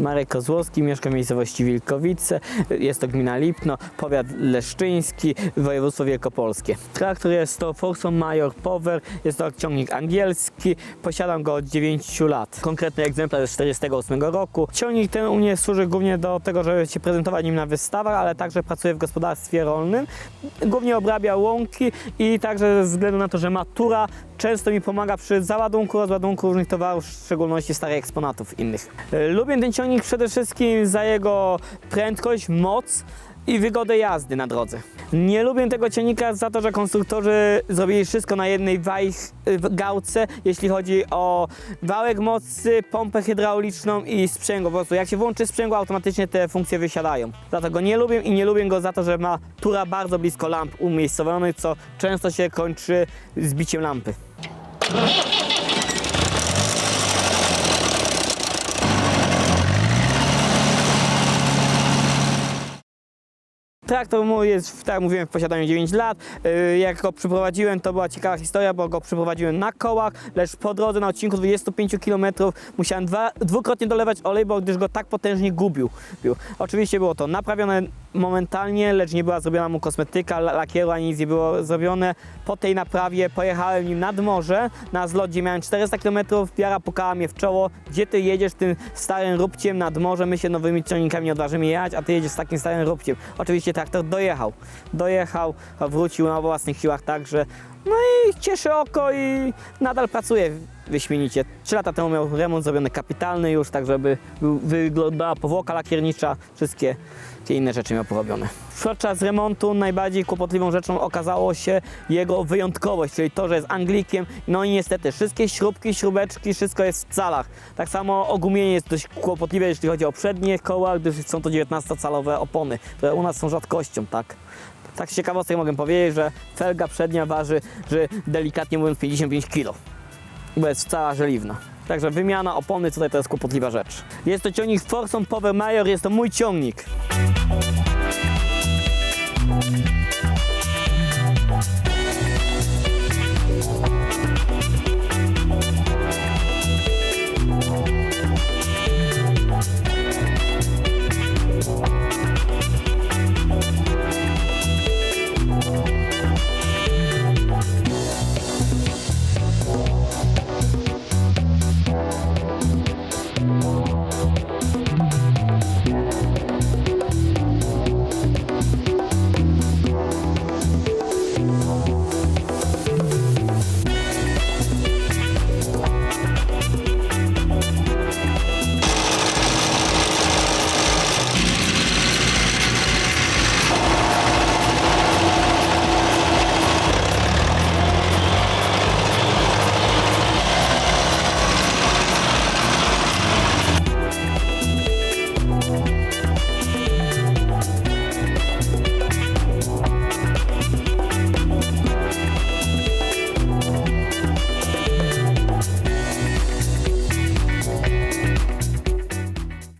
Marek Kozłowski, mieszka w miejscowości Wilkowice. Jest to gmina Lipno, powiat leszczyński, województwo wielkopolskie. Traktor jest to Forson Major Power, jest to ciągnik angielski. Posiadam go od 9 lat. Konkretny egzemplarz z 48 roku. Ciągnik ten u mnie służy głównie do tego, żeby się prezentować nim na wystawach, ale także pracuję w gospodarstwie rolnym. Głównie obrabia łąki i także ze względu na to, że matura często mi pomaga przy załadunku, rozładunku różnych towarów, w szczególności starych eksponatów innych. Lubię ten ciągnik przede wszystkim za jego prędkość, moc i wygodę jazdy na drodze. Nie lubię tego ciągnika za to, że konstruktorzy zrobili wszystko na jednej wajch, y, gałce, jeśli chodzi o wałek mocy, pompę hydrauliczną i sprzęgło. Po prostu jak się włączy sprzęgło, automatycznie te funkcje wysiadają. Dlatego go nie lubię i nie lubię go za to, że ma tura bardzo blisko lamp umiejscowionych, co często się kończy zbiciem lampy. Traktor mój jest, tak jak mówiłem, w posiadaniu 9 lat. Yy, Jak go przyprowadziłem, to była ciekawa historia, bo go przyprowadziłem na kołach, lecz po drodze na odcinku 25 km musiałem dwa, dwukrotnie dolewać olej, bo gdyż go tak potężnie gubił. Bił. Oczywiście było to naprawione momentalnie, lecz nie była zrobiona mu kosmetyka, la- lakieru, ani nic nie było zrobione. Po tej naprawie pojechałem nim nad morze, na zlot, gdzie miałem 400 km, piara pukała mnie w czoło, gdzie ty jedziesz tym starym róbciem nad morze, my się nowymi ciągnikami nie odważymy jechać, a ty jedziesz z takim starym róbciem. Oczywiście traktor dojechał, dojechał, wrócił na własnych siłach także, no i cieszy oko i nadal pracuje wyśmienicie. Trzy lata temu miał remont zrobiony kapitalny już, tak żeby wyglądała powłoka lakiernicza, wszystkie te inne rzeczy miał porobione. Podczas remontu najbardziej kłopotliwą rzeczą okazało się jego wyjątkowość, czyli to, że jest Anglikiem. No i niestety wszystkie śrubki, śrubeczki, wszystko jest w calach. Tak samo ogumienie jest dość kłopotliwe, jeśli chodzi o przednie koła, gdyż są to 19-calowe opony, które u nas są rzadkością, tak? Tak z ciekawostek mogę powiedzieć, że felga przednia waży, że delikatnie mówiąc 55 kg bo jest cała żeliwna. Także wymiana opony tutaj to jest kłopotliwa rzecz. Jest to ciągnik Forson Power Major, jest to mój ciągnik.